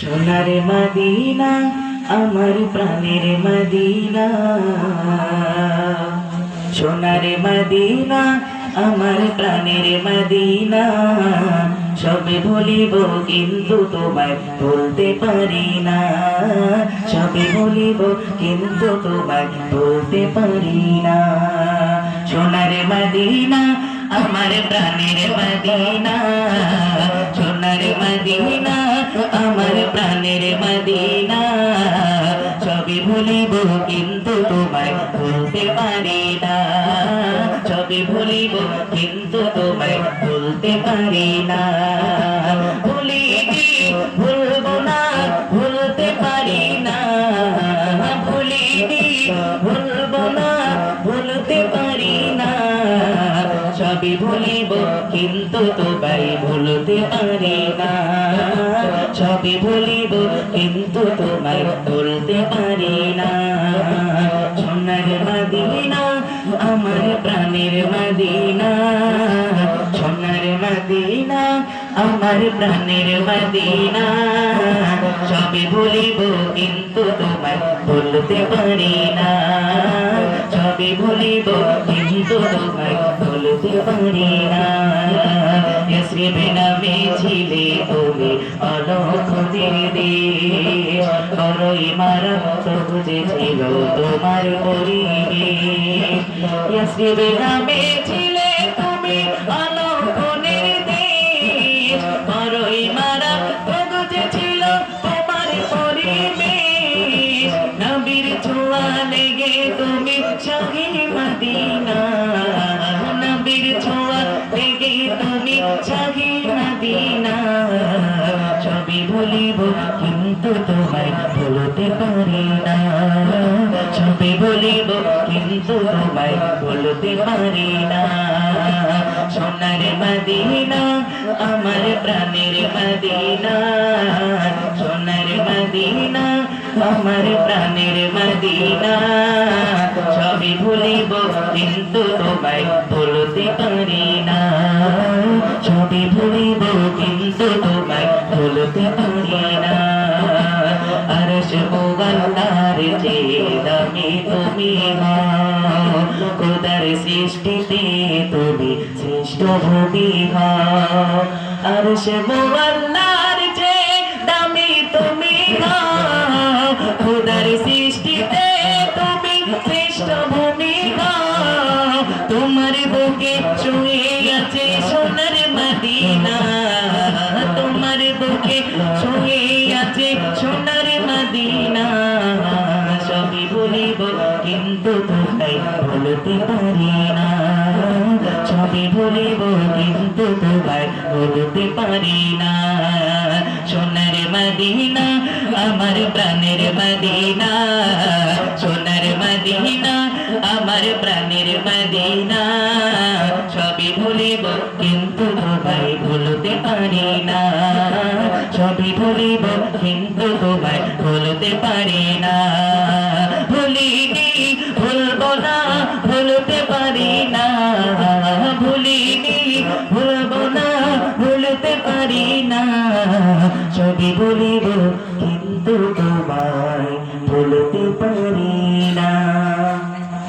সোনার মদিনা, আমার প্রাণের মদিনা। সোনার মদিনা, আমার প্রাণের মদিনা। সবে ভুলিব কিন্তু তোমায় বলতে পারি না। সবে ভুলিব কিন্তু তোমায় বলতে পারি না। সোনার মদিনা, আমার প্রাণের মদিনা। সোনার মদিনা আমার প্রাণের মদিনা। সবই ভুলিব কিন্তু তোমায় ভুলতে পারি না। সবই ভুলিব কিন্তু তোমায় ভুলতে পারি না। ভুলবো ভুলতে পারি না। ভুলিনি ভুলবো না, ভুলতে পারি না। সবই ভুলিব কিন্তু তোমায় ভুলতে পারি না। সবই বলিব, কিন্তু তোমায় ভুলতে পারি না। মদিনা, আমার প্রাণের মদিনা। সোনার মদিনা, আমার প্রাণের মদিনা। সবই বলিব, কিন্তু তোমায় ভুলতে পারি না। সবই ভুলিব কিন্তু তোমায় ভুলতে পারি না। এসবে নামে ছিলে তুমি অলখ দেশ করই মারাত্মক যে ছিল তোমার পরিবেশ এসবে নামে ছিলে তুমি অলখ নির্দেশ করই মারাত্মক যে ছিল তোমার পরিবেশ নবীর ছোঁয়া লেগে তুমি শাহী মদিনা। লেগে তুমি শাহী মদিনা সবই ভুলিব কিন্তু তোমায় ভুলতে পারি না। সবই ভুলিব কিন্তু তোমায় ভুলতে পারি না। সোনার মদিনা, আমার প্রাণের মদিনা। সোনার মদিনা, আমার প্রাণের মদিনা। সবই ভুলিব কিন্তু তোমায় ভুলতে পারি খোদার সৃষ্টিতে তুমি শ্রেষ্ঠ ভূমি হও আর সে মোবাল্লার যে দামি তুমি খোদার সৃষ্টিতে তুমি শ্রেষ্ঠ ভূমি হও তোমার বুকে শুয়ে আছে সোনার মদিনা। তোমার বুকে শুয়ে আছে সোনার মদিনা। তোমায় বলতে পারি না। কিন্তু তোমায় বলতে পারি না। সোনার মদিনা, আমার প্রাণের মদিনা। সোনার মদিনা, আমার প্রাণের মদিনা। ভুলিব কিন্তু তোমায় ভুলতে পারি না। সবই ভুলিব কিন্তু তোমায় ভুলতে পারি না। ভুলিনি পারব ভুলতে পারি না। ভুলিনি ভুলবো না ভুলতে পারি না। ছবি বলিব